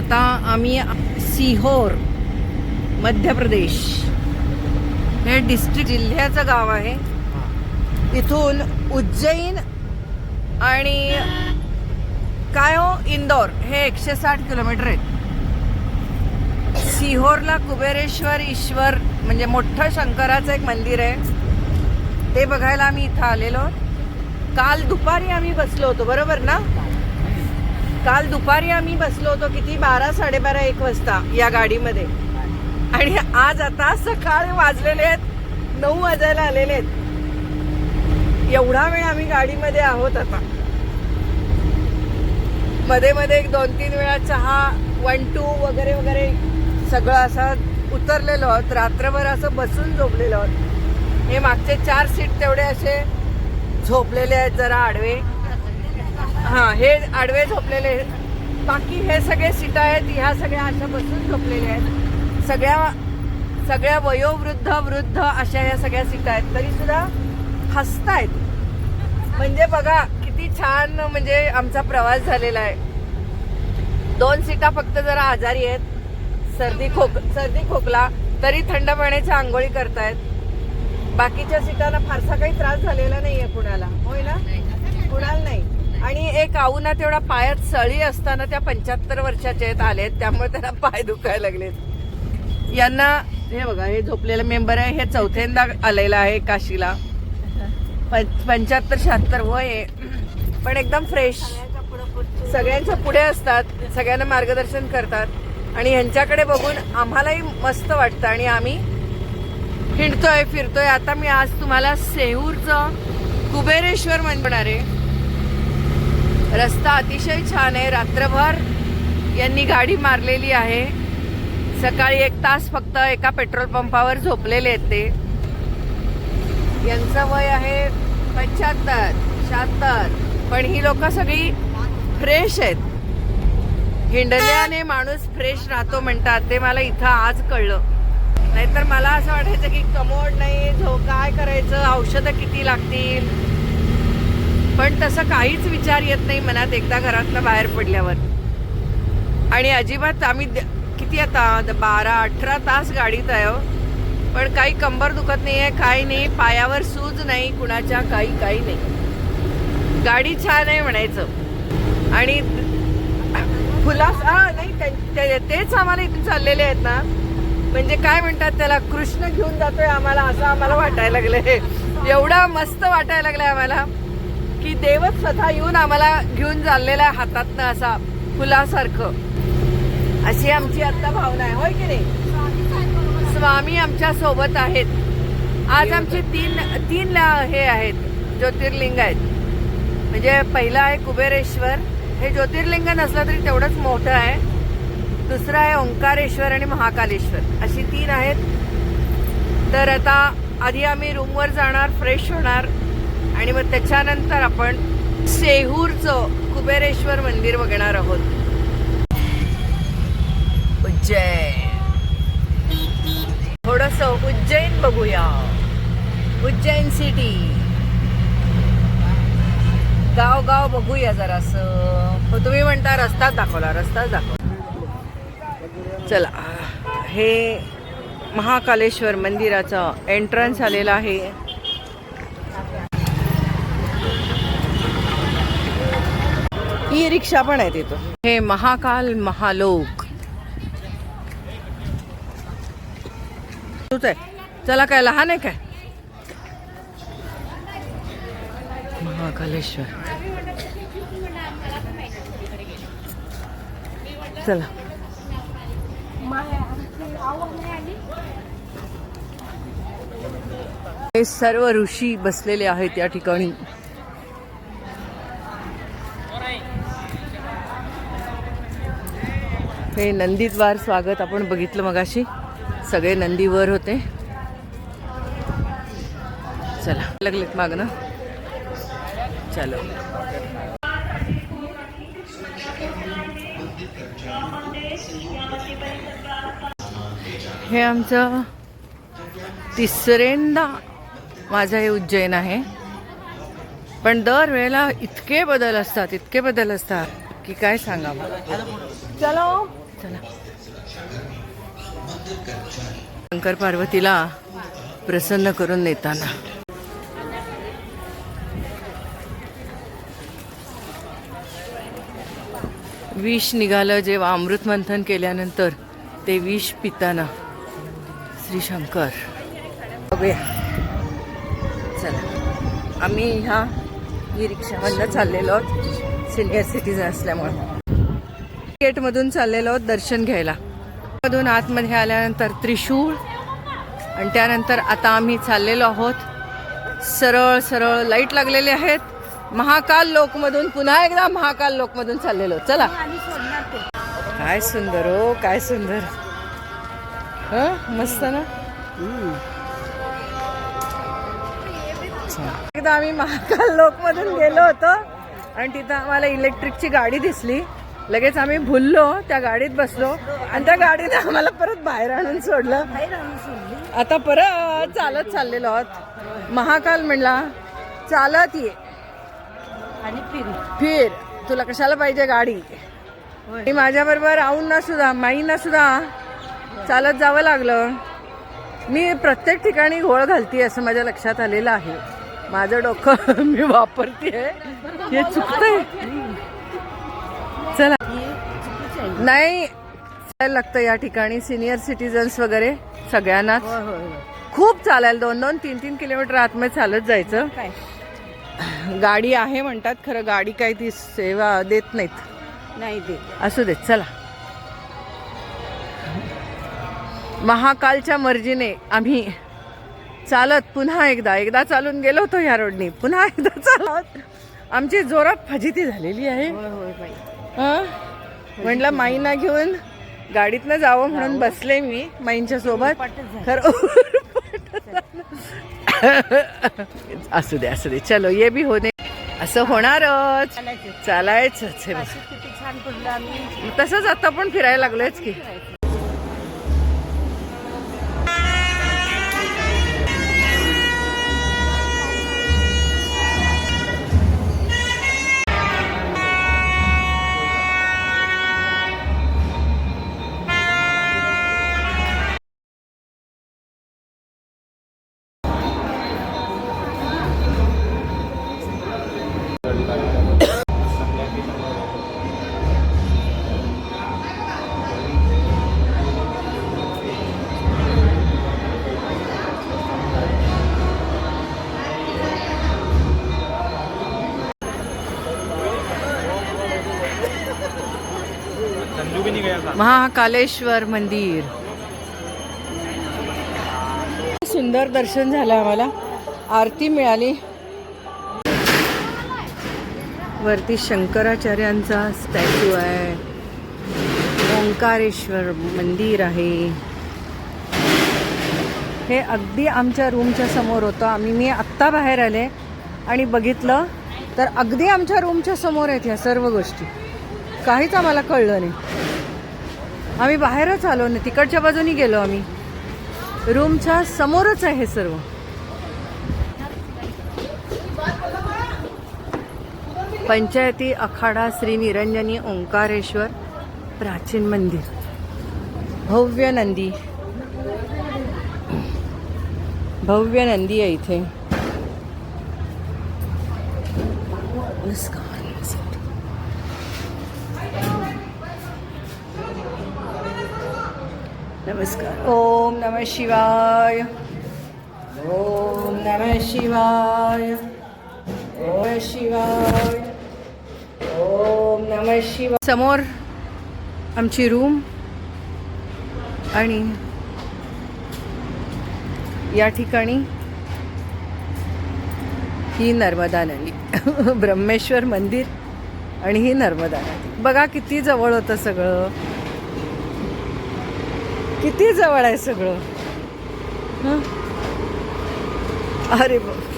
आता आम्ही सिहोर मध्य प्रदेश हे डिस्ट्रिक्ट जिल्ह्याचं गाव आहे. इथून उज्जैन आणि काय हो? इंदौर. हे एकशे साठ किलोमीटर आहेत. सिहोरला कुबेरेश्वर ईश्वर म्हणजे मोठं शंकराचं एक मंदिर आहे. ते बघायला आम्ही इथं आलेलो. काल दुपारी आम्ही बसलो होतो. बरोबर ना? काल दुपारी आम्ही बसलो होतो किती? बारा साडेबारा एक वाजता या गाडीमध्ये. आणि आज आता सकाळ वाजलेले आहेत नऊ वाजायला आलेले आहेत. एवढा वेळ आम्ही गाडीमध्ये आहोत आता. मध्ये मध्ये एक दोन तीन वेळा चहा वन टू वगैरे वगैरे सगळं असं उतरलेलो आहोत. रात्रभर असं बसून झोपलेलो आहोत. हे मागचे चार सीट तेवढे असे झोपलेले आहेत जरा आडवे. हां हे आडवे झोपलेले आहेत. बाकी हे सगळे सीटा आहेत ह्या सगळ्या अशा बसून झोपलेल्या आहेत. सगळ्या सगळ्या वयोवृद्ध वृद्ध अशा ह्या सगळ्या सीटा आहेत. तरी सुद्धा हसतायत. म्हणजे बघा किती छान म्हणजे आमचा प्रवास झालेला आहे. दोन सीटा फक्त जरा आजारी आहेत. सर्दी खोक सर्दी खोकला तरी थंड पाण्याच्या आंघोळी करतायत. बाकीच्या सीटांना फारसा काही त्रास झालेला नाहीये कुणाला होय ना? कुणाला नाही. आणि एक आऊना तेवढा पायात सळी असताना त्या पंच्याहत्तर वर्षाच्या आहेत आलेत त्यामुळे त्यांना पाय दुखायला लागलेत. यांना हे बघा हे झोपलेलं मेंबर आहे हे चौथ्यांदा आलेलं आहे काशीला. पंच्याहत्तर शहात्तर वय आहे. पण एकदम फ्रेश सगळ्यांच्या पुढे असतात सगळ्यांना मार्गदर्शन करतात. आणि ह्यांच्याकडे बघून आम्हालाही मस्त वाटतं. आणि आम्ही हिंडतोय फिरतोय. आता मी आज तुम्हाला सेहूरचं कुबेरेश्वर म्हणणार आहे. रस्ता अतिशय छान आहे. रात्रभर यांनी गाडी मारलेली आहे. सकाळी एक तास फक्त एका पेट्रोल पंपावर झोपलेले आहेत ते. यांचं वय आहे पंच्याहत्तर शहात्तर. पण ही लोक सगळी फ्रेश आहेत. हिंडल्याने माणूस फ्रेश राहतो म्हणतात. ते मला इथं आज कळलं. नाहीतर मला असं वाटायचं की कमोड नाही झो काय करायचं? औषधं किती लागतील? पण तसं काहीच विचार येत नाही मनात एकदा घरातनं बाहेर पडल्यावर. आणि अजिबात आम्ही किती आता? द- बारा अठरा तास गाडीत आहे हो. पण काही कंबर दुखत नाही आहे काही नाही पायावर सूज नाही कुणाच्या काही काही नाही. गाडी छान आहे म्हणायचं. आणि फुलास हा नाही ते- तेच आम्हाला इथून चाललेले आहेत ना. म्हणजे काय म्हणतात त्याला? कृष्ण घेऊन जातोय आम्हाला असं आम्हाला वाटायला लागलंय. एवढा मस्त वाटायला लागलंय आम्हाला. की देवच स्वतः येऊन आम्हाला घेऊन चाललेला आहे हातातनं असा फुलासारखं. अशी आमची आता भावना आहे होय की नाही? स्वामी आमच्यासोबत आहेत. आज आमचे तीन तीन हे आहेत ज्योतिर्लिंग आहेत. म्हणजे पहिलं आहे कुबेरेश्वर. हे ज्योतिर्लिंग नसलं तरी तेवढंच मोठं आहे. दुसरं आहे ओंकारेश्वर आणि महाकालेश्वर. अशी तीन आहेत. तर आता आधी आम्ही रूमवर जाणार फ्रेश होणार. आणि मग त्याच्यानंतर आपण सेहूरचं कुबेरेश्वर मंदिर बघणार आहोत. उज्जैन. थोडस उज्जैन बघूया. उज्जैन सिटी गाव गाव बघूया जरासं. हो, तुम्ही म्हणता रस्ताच दाखवला रस्ताच दाखवला. चला हे महाकालेश्वर मंदिराचं एंट्रन्स आलेलं आहे. ई रिक्षा पण आहे तिथं हे महाकाल महालोक. तूच आहे. चला काय लहान आहे काय? महाकालेश्वर. चला. हे सर्व ऋषी बसलेले आहेत या ठिकाणी. हे नंदीद्वार स्वागत. आपण बघितलं मगाशी. सगळे नंदीवर होते. चला लगलेत मागणं. चलो. हे आमचं तिसऱ्यांदा माझं हे उज्जैन आहे. पण दरवेळेला इतके बदल असतात इतके बदल असतात की काय सांगावं. चलो. चला. शंकर पार्वतीला प्रसन्न करून नेताना. विष निघालं जेव्हा अमृत मंथन केल्यानंतर ते विष पिताना. श्री शंकर. बघूया. चला. आम्ही ह्या ई रिक्षामधनं चाललेलो आहोत. सिनियर सिटीजन असल्यामुळं. गेटमधून चाललेलो आहोत दर्शन घ्यायला. मधून आतमध्ये आल्यानंतर त्रिशूळ आणि त्यानंतर आता आम्ही चाललेलो आहोत. सरळ सरळ लाइट लागलेले आहेत. महाकाल लोकमधून पुन्हा एकदा महाकाल लोकमधून चाललेलो. चला. काय सुंदर हो काय सुंदर. ह? मस्त ना? एकदा आम्ही महाकाल लोकमधून गेलो होतो. आणि तिथं आम्हाला इलेक्ट्रिकची गाडी दिसली. लगेच आम्ही भुललो त्या गाडीत बसलो आणि त्या गाडीने आम्हाला परत बाहेर आणून सोडलं. आता परत चालत चाललेलो आहोत. महाकाल म्हणला चालत ये. आणि फिरी. फिर. तुला कशाला पाहिजे गाडी? आणि माझ्या बरोबर आऊंना सुद्धा माईंना सुद्धा चालत जावं लागलं. मी प्रत्येक ठिकाणी घोळ घालते असं माझ्या लक्षात आलेलं आहे. माझं डोकं मी वापरते हे चुकतंय. नाही लागतं या ठिकाणी. सिनियर सिटीजन्स वगैरे सगळ्यांनाच. खूप चालायला दोन दोन तीन तीन किलोमीटर आतमध्ये चालत जायचं. गाडी आहे म्हणतात खरं गाडी काही ती सेवा देत नाहीत. नाही ते असू देत चला. महाकालच्या मर्जीने आम्ही चालत पुन्हा एकदा एकदा चालून गेलो होतो ह्या रोडनी पुन्हा एकदा चालत. आमची जोरात फजिती झालेली आहे. हं? म्हटलं माईना घेऊन गाडीतनं जावं म्हणून बसले मी माईंच्या सोबत. खरं असू दे असू दे. चलो ये बी होणे. असं होणारच. चालायचं तसंच आता पण फिरायला लागलोयच की. महाकालेश्वर मंदिर. सुंदर दर्शन झालं आम्हाला. आरती मिळाली. वरती शंकराचार्यांचा स्टॅच्यू आहे. ओंकारेश्वर मंदिर आहे. हे अगदी आमच्या रूमच्या समोर होतं. आम्ही मी आत्ता बाहेर आले आणि बघितलं तर अगदी आमच्या रूमच्या समोर आहेत ह्या सर्व गोष्टी. काहीच आम्हाला कळलं नाही. आम्ही बाहेरच आलो ना तिकडच्या बाजूनी गेलो आम्ही. रूमच्या समोरच आहे सर्व. पंचायती अखाडा श्री निरंजनी ओंकारेश्वर प्राचीन मंदिर. भव्य नंदी. भव्य नंदी आहे इथे. नमस्कार. ओम नमः शिवाय. ओम नमः शिवाय. ओम शिवाय. ओम नमः शिवाय. समोर आमची रूम आणि या ठिकाणी ही नर्मदा नदी. ब्रह्मेश्वर मंदिर आणि ही नर्मदा नदी. बघा किती जवळ होतं सगळं. किती जवळ आहे सगळं अरे बघ